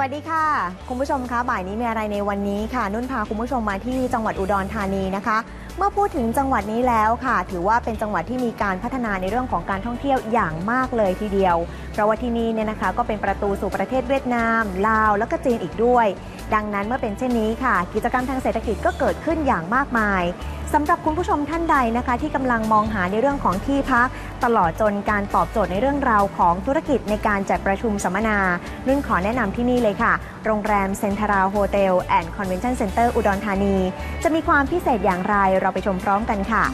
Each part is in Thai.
วัสดีค่ะ คุณผู้ชมคะบ่ายนี้มีอะไรในวันนี้ค่ะ นุ่นพาคุณผู้ชมมาที่จังหวัดอุดรธานีนะคะ เมื่อพูดถึงจังหวัดนี้แล้วค่ะ ถือว่าเป็นจังหวัดที่มีการพัฒนาในเรื่องของการท่องเที่ยวอย่างมากเลยทีเดียว ราะว่าที่นี่เนี่ยนะคะก็เป็นประตูสู่ประเทศเวียดนาม ลาว แล้วก็จีนอีกด้วย ดังนั้นเมื่อเป็นเช่นนี้ค่ะ กิจกรรมทางเศรษฐกิจก็เกิดขึ้นอย่างมากมายสำหรับคุณผู้ชมท่านใดนะคะ ที่กำลังมองหาในเรื่องของที่พัก ตลอดจนการตอบโจทย์ในเรื่องราวของธุรกิจในการจัดประชุมสัมมนา นุ่นขอแนะนำที่นี่เลยค่ะ โรงแรมเซ็นทราโฮเทลแอนด์คอนเวนชั่นเซ็นเตอร์อุดรธานี จะมีความพิเศษอย่างไรเราไปชมพร้อมกันค่ะ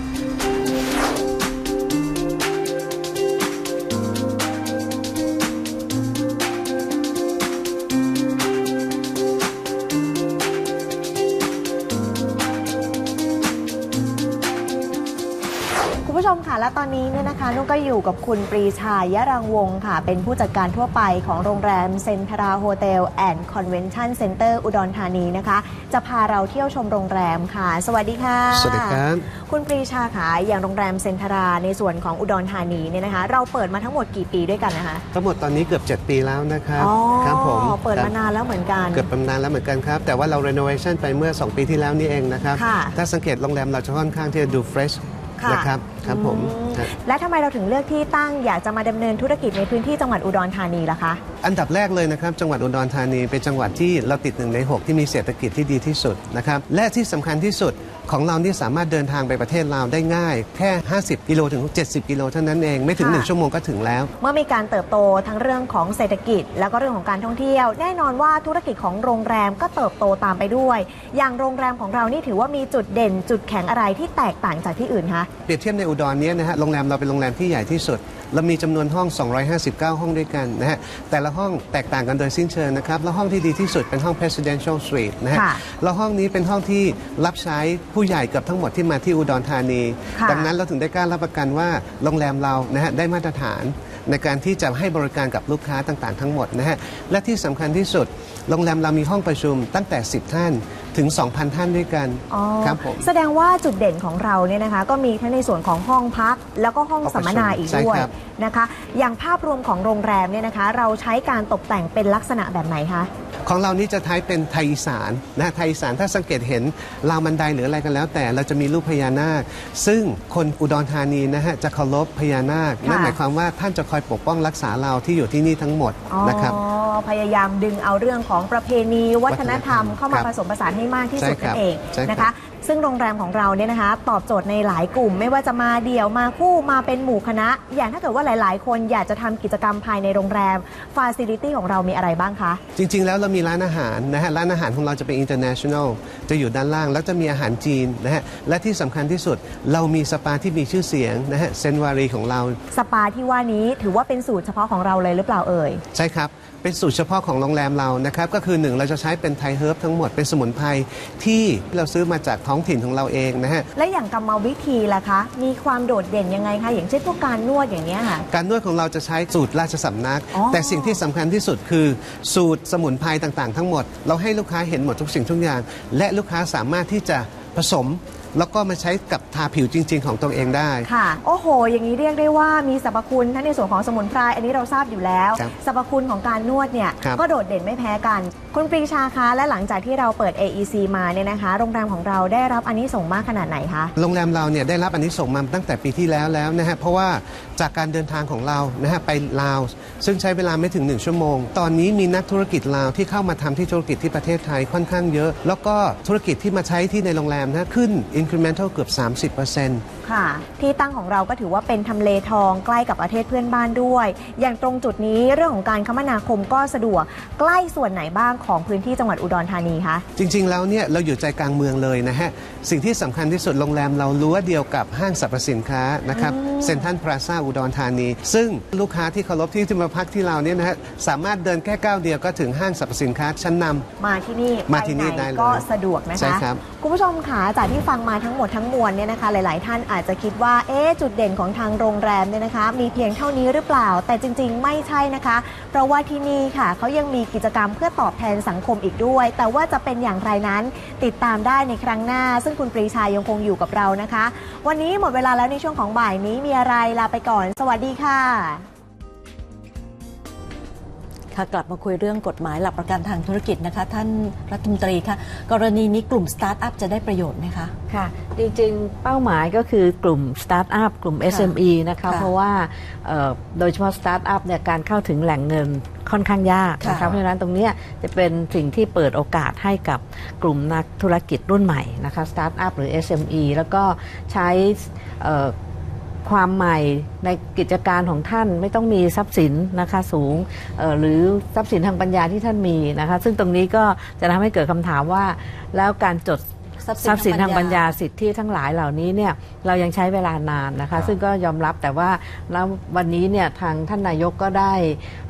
มค่ะ และตอนนี้เนี่ยนะคะนุ่นก็อยู่กับคุณปรีชายะรังวงศ์ค่ะ เป็นผู้จัดการทั่วไปของโรงแรมเซ็นทราโฮเทลแอนด์คอนเวนชั่นเซ็นเตอร์อุดรธานีนะคะ จะพาเราเที่ยวชมโรงแรมค่ะ สวัสดีค่ะ สวัสดีครับ คุณปรีชาค่ะ อย่างโรงแรมเซ็นทราในส่วนของอุดรธานีเนี่ยนะคะ เราเปิดมาทั้งหมดกี่ปีด้วยกันนะคะ ทั้งหมดตอนนี้เกือบ 7 ปีแล้วนะครับอ๋อครับผมเปิดคมารับนานแล้วเหมือนกัน เกือบประมาณแล้วเหมือนกันครับ แต่ว่าเรา renovation ไปเมื่อ 2 ปีที่แล้วนี่เองนะครับค่ะถ้าสังเกตโรงแรมเราจะค่อนข้างที่จะดู fresh ค่ะ นะครับครับผมอืมครับและทำไมเราถึงเลือกที่ตั้งอยากจะมาดำเนินธุรกิจในพื้นที่จังหวัดอุดรธานีล่ะคะ อันดับแรกเลยนะครับจังหวัดอุดรธานีเป็นจังหวัดที่เราติดหนึ่งใน 6 ที่มีเศรษฐกิจที่ดีที่สุดนะครับและที่สำคัญที่สุด ของเรานี่สามารถเดินทางไปประเทศลาวได้ง่าย แค่ 50 กิโลถึง 70 กิโลเท่านั้นเองไม่ถึงค่ะ1ชั่วโมงก็ถึงแล้ว เมื่อมีการเติบโตทั้งเรื่องของเศรษฐกิจ แล้วก็เรื่องของการท่องเที่ยว แน่นอนว่าธุรกิจของโรงแรมก็เติบโตตามไปด้วย อย่างโรงแรมของเรานี่ถือว่ามีจุดเด่น จุดแข็งอะไรที่แตกต่างจากที่อื่นคะเปรียบเทียบในอุดรเนี้นะฮะโรงแรมเราเป็นโรงแรมที่ใหญ่ที่สุดเรามีจำนวนห้อง 259 ห้องด้วยกันนะฮะ แต่ละห้องแตกต่างกันโดยสิ้นเชิงนะครับ แล้วห้องที่ดีที่สุดเป็นห้อง presidential suite นะฮะค่ะแล้วห้องนี้เป็นห้องที่รับใช้ผู้ใหญ่เกือบทั้งหมดที่มาที่อุดรธานีค่ะดังนั้นเราถึงได้กล้ารับประกันว่าโรงแรมเรานะฮะได้มาตรฐาน ในการที่จะให้บริการกับลูกค้าต่างๆ ทั้งหมดนะฮะและที่สำคัญที่สุด โรงแรมเรามีห้องประชุมตั้งแต่ 10 ท่านถึง 2,000 ท่านด้วยกันอ๋อครับผมแสดงว่าจุดเด่นของเราเนี่ยนะคะก็มีทั้งในส่วนของห้องพัก แล้วก็ห้องสัมมนาอีกใช่ด้วยครับนะคะ อย่างภาพรวมของโรงแรมเนี่ยนะคะ เราใช้การตกแต่งเป็นลักษณะแบบไหนคะ ของเรานี่จะใช้เป็นไทยอีสานนะไทยอีสานถ้าสังเกตเห็นราวบันไดหรืออะไรกันแล้ว แต่เราจะมีรูปพญานาค ซึ่งคนอุดรธานีนะฮะจะเคารพพญานาคค่ะนั่นหมายความว่าท่านจะคอยปกป้องรักษาเราที่อยู่ที่นี่ทั้งหมดอ๋อนะครับพยายามดึงเอาเรื่องของประเพณีวัฒนธรรมวัฒนธรรมเข้ามาครับผสมผสานให้มากที่สุดใช่ครันั่บนเองใช่ครับนะคะ ซึ่งโรงแรมของเราเนี่ยนะคะ ตอบโจทย์ในหลายกลุ่ม ไม่ว่าจะมาเดี่ยวมาคู่มาเป็นหมู่คณะ อย่างถ้าเกิดว่าหลาย ๆ คนอยากจะทำกิจกรรมภายในโรงแรมฟาซิลิตี้ของเรามีอะไรบ้างคะ จริง ๆ แล้วเรามีร้านอาหารนะฮะร้านอาหารของเราจะเป็น international จะอยู่ด้านล่าง แล้วจะมีอาหารจีนนะฮะและที่สำคัญที่สุดเรามีสปาที่มีชื่อเสียงนะฮะเซนวารีของเรา สปาที่ว่านี้ถือว่าเป็นสูตรเฉพาะของเราเลยหรือเปล่าเอ่ย ใช่ครับ เป็นสูตรเฉพาะของโรงแรมเรานะครับ ก็คือหนึ่งเราจะใช้เป็นไทยเฮิร์บทั้งหมดเป็นสมุนไพรที่เราซื้อมาจากท้องถิ่นของเราเองนะฮะ และอย่างกรรมวิธีล่ะคะ มีความโดดเด่นยังไงคะ อย่างเช่นพวกการนวดอย่างเนี้ยค่ะ การนวดของเราจะใช้สูตรราชสำนัก อ๋อ แต่สิ่งที่สำคัญที่สุดคือ สูตรสมุนไพรต่างๆ ทั้งหมด เราให้ลูกค้าเห็นหมดทุกสิ่งทุกอย่าง และลูกค้าสามารถที่จะผสม แล้วก็มาใช้กับทาผิวจริง ๆ ของตัวเองได้ ค่ะ โอ้โห อย่างนี้เรียกได้ว่ามีสรรพคุณทั้งในส่วนของสมุนไพรอันนี้เราทราบอยู่แล้ว ครับสรรพคุณของการนวดเนี่ยครับก็โดดเด่นไม่แพ้กัน คุณปรีชาคะ และหลังจากที่เราเปิด AEC มาเนี่ยนะคะ โรงแรมของเราได้รับอันนี้ส่งส์มากขนาดไหนคะ โรงแรมเราเนี่ยได้รับอันนี้ส่งส์มาตั้งแต่ปีที่แล้วแล้วนะฮะเพราะว่าจากการเดินทางของเรานะฮะไปลาว ซึ่งใช้เวลาไม่ถึง 1 ชั่วโมง ตอนนี้มีนักธุรกิจลาวที่เข้ามาทำที่ธุรกิจที่ประเทศไทยค่อนข้างเยอะ แล้วก็ธุรกิจที่มาใช้ที่ในโรงแรมนะขึ้น incremental เกือบ 30%ค่ะ ที่ตั้งของเราก็ถือว่าเป็นทำเลทองใกล้กับประเทศเพื่อนบ้านด้วย อย่างตรงจุดนี้เรื่องของการคมนาคมก็สะดวกใกล้ส่วนไหนบ้างของพื้นที่จังหวัดอุดรธานีคะ จริง ๆ แล้วเนี่ยเราอยู่ใจกลางเมืองเลยนะฮะ สิ่งที่สำคัญที่สุดโรงแรมเรารั้วเดียวกับห้างสรรพสินค้านะครับเซ็นทรัลพลาซาอุดรธานี ซึ่งลูกค้าที่เคารพที่ที่มาพักที่เราเนี่ยนะฮะสามารถเดินแค่ก้าวเดียวก็ถึงห้างสรรพสินค้าชั้นนำมาที่นี่มาที่นี่ปหได้เลยก็สะดวกนะคะใช่ครับ คุณผู้ชมค่ะจากที่ฟังมาทั้งหมดทั้งมวลเนี่ยนะคะ หลาย ๆ ท่านอาจจะคิดว่าเอ๊ะจุดเด่นของทางโรงแรมเนี่ยนะคะ มีเพียงเท่านี้หรือเปล่า แต่จริง ๆ ไม่ใช่นะคะ เพราะว่าที่นี่ค่ะเขายังมีกิจกรรมเพื่อตอบแทนสังคมอีกด้วย แต่ว่าจะเป็นอย่างไรนั้นติดตามได้ในครั้งหน้า ซึ่งคุณปรีชายังคงอยู่กับเรานะคะ วันนี้หมดเวลาแล้วในช่วงของบ่ายนี้มีอะไรลาไปก่อน สวัสดีค่ะ ค่ะกลับมาคุยเรื่องกฎหมายหลักประกันทางธุรกิจนะคะ ท่านรัฐมนตรีคะกรณีนี้กลุ่มสตาร์ทอัพจะได้ประโยชน์ไหมคะค่ะ จริงๆ เป้าหมายก็คือกลุ่มสตาร์ทอัพกลุ่ม SME นะคะค่ะเพราะว่าเอ่อโดยเฉพาะสตาร์ทอัพเนี่ยการเข้าถึงแหล่งเงินค่อนข้างยากนะค่ะคะเพราะฉะนั้นตรงเนี้ยจะเป็นสิ่งที่เปิดโอกาสให้กับกลุ่มนักธุรกิจรุ่นใหม่นะคะสตาร์ทอัพหรือ SME แล้วก็ใช้เอ่อ ความใหม่ในกิจการของท่านไม่ต้องมีทรัพย์สินนะคะสูงหรือทรัพย์สินทางปัญญาที่ท่านมีนะคะ ซึ่งตรงนี้ก็จะทำให้เกิดคำถามว่าแล้วการจด ทรัพย์สินทางปัญญาสิทธิทั้งหลายเหล่านี้เนี่ยเรายังใช้เวลานานนะครัคะบซึ่งก็ยอมรับแต่ว่าแล้ววันนี้เนี่ยทางท่านนายกก็ได้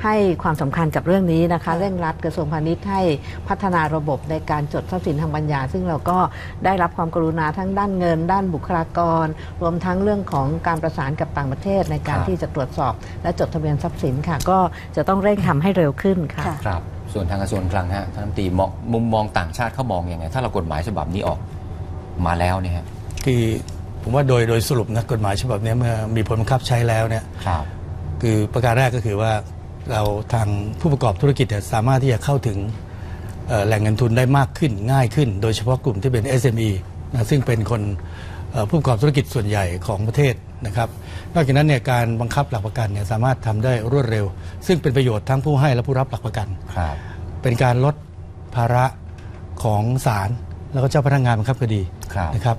ให้ความสำคัญกับเรื่องนี้นะคะค่ะเร่งรัดกระทรวงพาณิชย์ให้พัฒนาระบบในการจดทรัพย์สินทางปัญญา ซึ่งเราก็ได้รับความกรุณาทั้งด้านเงิน ด้านบุคลากร รวมทั้งเรื่องของการประสานกับต่างประเทศในการครับที่จะตรวจสอบ และจดทะเบียนทรัพย์สินค่ะ ก็จะต้องเร่งทำให้เร็วขึ้นค่ะค่ะครับ ส่วนทางกระทรวงคลังฮะท่านรัฐมนตรีมองมุมมองต่างชาติเขามองยังไง ถ้าเรากฎหมายฉบับนี้ออกมาแล้วเนี่ยฮะคือผมว่าโดยโดยสรุปนะกฎหมายฉบับนี้เมื่อมีผลบังคับใช้แล้วเนี่ยครับ คือประการแรกก็คือว่าเราทางผู้ประกอบธุรกิจเนี่ยสามารถที่จะเข้าถึงเอ่อแหล่งเงินทุนได้มากขึ้นง่ายขึ้น โดยเฉพาะกลุ่มที่เป็น SME นะซึ่งเป็นคนเอ่อผู้ประกอบธุรกิจส่วนใหญ่ของประเทศ นะครับ นอกจากนั้นเนี่ยการบังคับหลักประกันเนี่ยสามารถทำได้รวดเร็ว ซึ่งเป็นประโยชน์ทั้งผู้ให้และผู้รับหลักประกันครับเป็นการลดภาระของศาลแล้วก็เจ้าพนักงานบังคับคดีครับนะครับ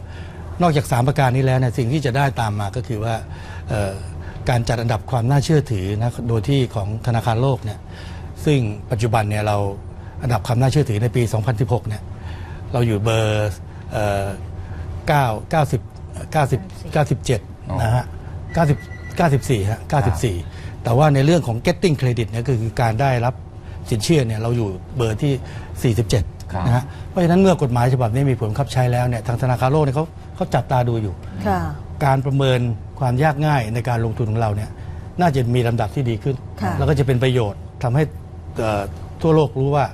นอกจาก 3 ประการนี้แล้วเนี่ยสิ่งที่จะได้ตามมาก็คือว่าเอ่อการจัดอันดับความน่าเชื่อถือนะโดยที่ของธนาคารโลกเนี่ยซึ่งปัจจุบันเนี่ยเราอันดับความน่าเชื่อถือในปี 2016 เนี่ยเราอยู่เบอร์เอ่อ9 90 90 97 นะฮะ90 94ฮะ94 แต่ว่าในเรื่องของ getting credit เนี่ยก็คือการได้รับสินเชื่อเนี่ยเราอยู่เบอร์ที่ครับ47นะฮะเพราะฉะนั้นเมื่อกฎหมายฉบับนี้มีผลบังคับใช้แล้วเนี่ยทางธนาคารโลกเนี่ยเขาเขาจับตาดูอยู่ค่ะการประเมินความยากง่ายในการลงทุนของเราเนี่ยน่าจะมีลำดับที่ดีขึ้นค่ะแล้วก็จะเป็นประโยชน์ทำให้เอ่อทั่วโลกรู้ว่า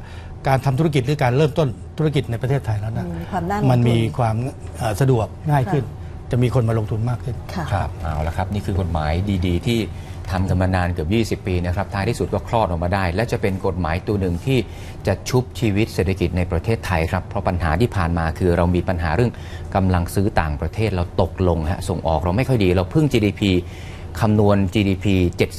การทำธุรกิจหรือการเริ่มต้นธุรกิจในประเทศไทยแล้วนะมีความน่าลงทุนมันมีความเอ่อสะดวกง่ายขึ้น จะมีคนมาลงทุนมากขึ้น ค่ะ ครับเอาละครับ นี่คือกฎหมายดีๆ ที่ทำกันมานานเกือบ 20 ปีนะครับท้ายที่สุดก็คลอดออกมาได้ และจะเป็นกฎหมายตัวหนึ่งที่จะชุบชีวิตเศรษฐกิจในประเทศไทยครับเพราะปัญหาที่ผ่านมาคือเรามีปัญหาเรื่องกำลังซื้อต่างประเทศเราตกลงฮะส่งออกเราไม่ค่อยดี เราพึ่ง GDP คำนวณ GDP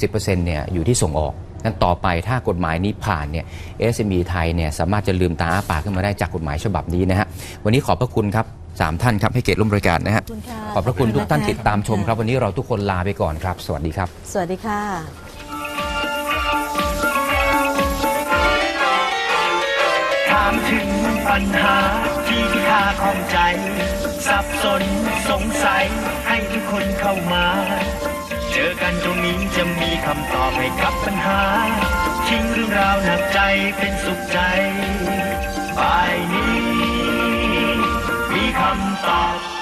70%เนี่ยอยู่ที่ส่งออกนั้นต่อไปถ้ากฎหมายนี้ผ่านเนี่ย SME ไทยเนี่ยสามารถจะลืมตาอ้าปากขึ้นมาได้จากกฎหมายฉบับนี้นะฮะวันนี้ขอบพระคุณครับ สามท่านครับให้เกียรติร่วมรายการนะฮะขอบคุณค่ะขอบพระคุณทุกท่านขอบคุณติดตามชมค่ะครับวันนี้เราทุกคนลาไปก่อนครับ สวัสดีครับ สวัสดีค่ะถามถึงปัญหาที่พี่ข้าข้องใจ สับสนสงสัยให้ทุกคนเข้ามา เจอกันตรงนี้จะมีคำตอบให้กับปัญหา ทิ้งเรื่องราวหนักใจเป็นสุขใจบายนี้ cantar.